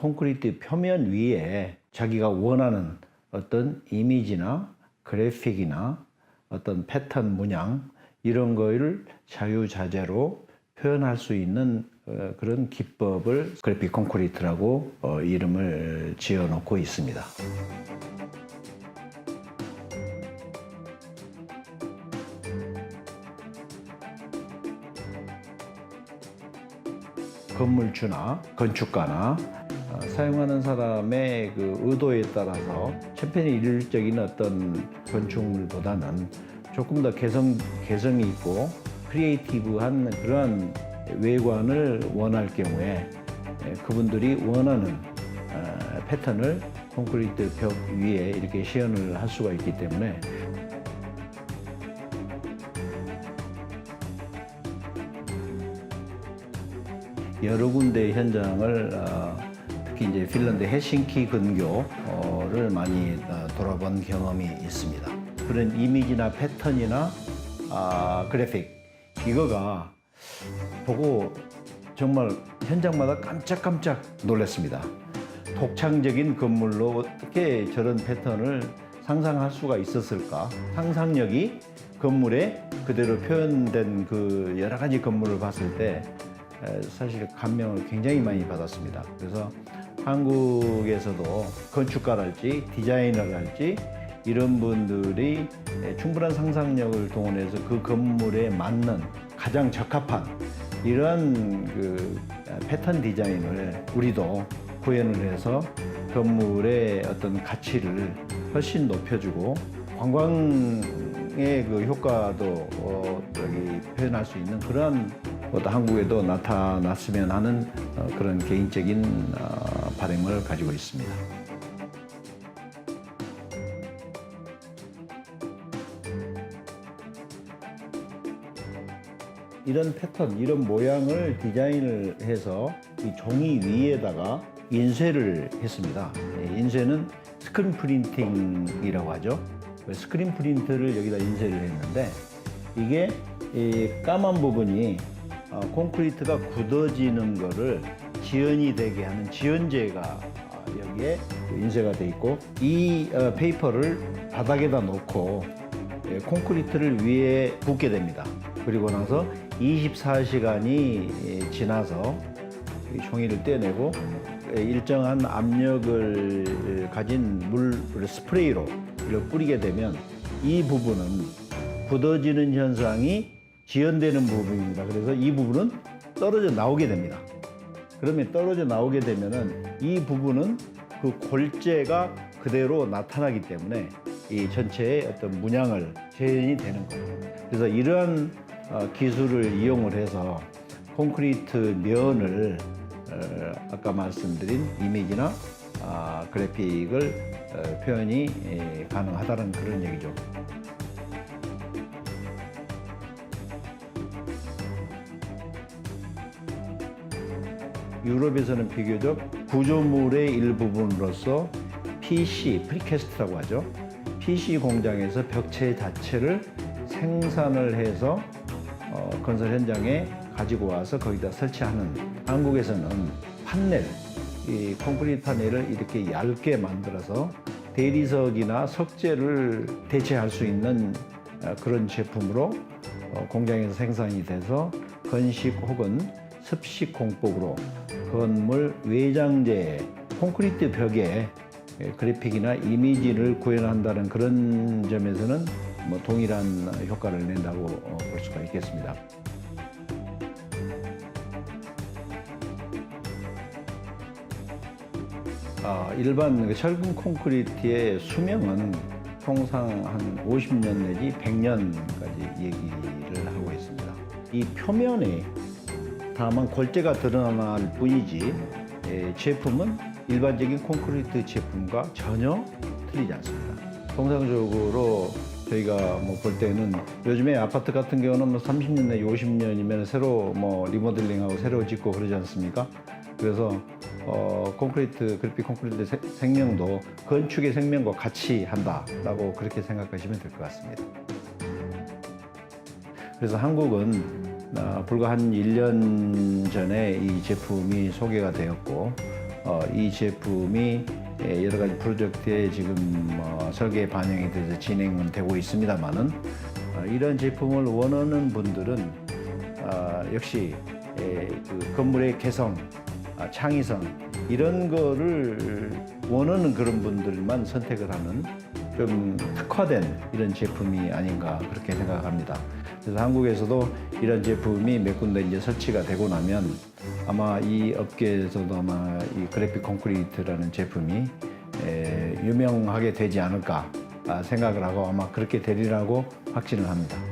콘크리트 표면 위에 자기가 원하는 어떤 이미지나 그래픽이나 어떤 패턴 문양 이런 거를 자유자재로 표현할 수 있는 어, 그런 기법을 그래픽 콘크리트라고 어, 이름을 지어 놓고 있습니다. 건물주나 건축가나 어, 사용하는 사람의 그 의도에 따라서 챔피언이 이룰적인 어떤 건축물보다는 조금 더 개성, 개성이 있고 크리에이티브한 그러한 외관을 원할 경우에 예, 그분들이 원하는 어, 패턴을 콘크리트 벽 위에 이렇게 시연을 할 수가 있기 때문에. 여러 군데 현장을 어, 특히 이제 핀란드 헬싱키 근교를 많이 어, 돌아본 경험이 있습니다. 그런 이미지나 패턴이나 아, 그래픽 이거가 보고 정말 현장마다 깜짝깜짝 놀랐습니다. 독창적인 건물로 어떻게 저런 패턴을 상상할 수가 있었을까? 상상력이 건물에 그대로 표현된 그 여러 가지 건물을 봤을 때 에, 사실 감명을 굉장히 많이 받았습니다. 그래서 한국에서도 건축가랄지 디자이너랄지 이런 분들이 에, 충분한 상상력을 동원해서 그 건물에 맞는 가장 적합한 이런 그 패턴 디자인을 우리도 구현을 해서 건물의 어떤 가치를 훨씬 높여주고 관광의 그 효과도 어, 여기 표현할 수 있는 그런 어떤 한국에도 나타났으면 하는 어, 그런 개인적인 어, 바람을 가지고 있습니다. 이런 패턴, 이런 모양을 디자인을 해서 이 종이 위에다가 인쇄를 했습니다. 예, 인쇄는 스크린 프린팅이라고 하죠. 그 스크린 프린트를 여기다 인쇄를 했는데 이게 이 까만 부분이 어, 콘크리트가 굳어지는 거를 지연이 되게 하는 지연제가 어, 여기에 인쇄가 돼 있고 이 어, 페이퍼를 바닥에다 놓고 예, 콘크리트를 위에 붓게 됩니다. 그리고 나서 24시간이 지나서 이 종이를 떼내고 예, 일정한 압력을 가진 물 스프레이로 뿌리게 되면 이 부분은 굳어지는 현상이 지연되는 부분입니다. 그래서 이 부분은 떨어져 나오게 됩니다. 그러면 떨어져 나오게 되면은 이 부분은 그 골재가 그대로 나타나기 때문에 이 전체의 어떤 문양을 재현이 되는 거예요. 그래서 이러한 어, 기술을 이용을 해서 콘크리트 면을 어, 아까 말씀드린 이미지나 아, 그래픽을 어, 표현이 예, 가능하다는 그런 얘기죠. 유럽에서는 비교적 구조물의 일부분으로서 PC, 프리캐스트라고 하죠. PC 공장에서 벽체 자체를 생산을 해서 어, 건설 현장에 가지고 와서 거기다 설치하는 한국에서는 판넬, 이 콘크리트 판넬을 이렇게 얇게 만들어서 대리석이나 석재를 대체할 수 있는 어, 그런 제품으로 어, 공장에서 생산이 돼서 건식 혹은 습식 공법으로 건물 외장재 콘크리트 벽에 예, 그래픽이나 이미지를 구현한다는 그런 점에서는 뭐 동일한 효과를 낸다고 어, 볼 수가 있겠습니다. 아, 일반 그 철근 콘크리트의 수명은 통상 한 50년 내지 100년까지 얘기를 하고 있습니다. 이 표면에 다만 골재가 드러날 뿐이지 예, 제품은 일반적인 콘크리트 제품과 전혀 틀리지 않습니다. 통상적으로 저희가 뭐 볼 때는 요즘에 아파트 같은 경우는 뭐 30년 내 50년이면 새로 뭐 리모델링하고 새로 짓고 그러지 않습니까? 그래서 어, 콘크리트 그래픽 콘크리트 세- 생명도 건축의 생명과 같이 한다라고 그렇게 생각하시면 될 것 같습니다. 그래서 한국은 어, 불과 한 1년 전에 이 제품이 소개가 되었고 어, 이 제품이 예, 여러 가지 프로젝트에 지금 어, 설계 반영이 돼서 진행은 되고 있습니다만은 어, 이런 제품을 원하는 분들은 아, 역시 에, 그 건물의 개성, 아, 창의성 이런 거를 원하는 그런 분들만 선택을 하는 좀 특화된 이런 제품이 아닌가 그렇게 생각합니다. 그래서 한국에서도 이런 제품이 몇 군데 이제 설치가 되고 나면 아마 이 업계에서도 아마 이 그래픽 콘크리트라는 제품이 에, 유명하게 되지 않을까 아, 생각을 하고 아마 그렇게 되리라고 확신을 합니다.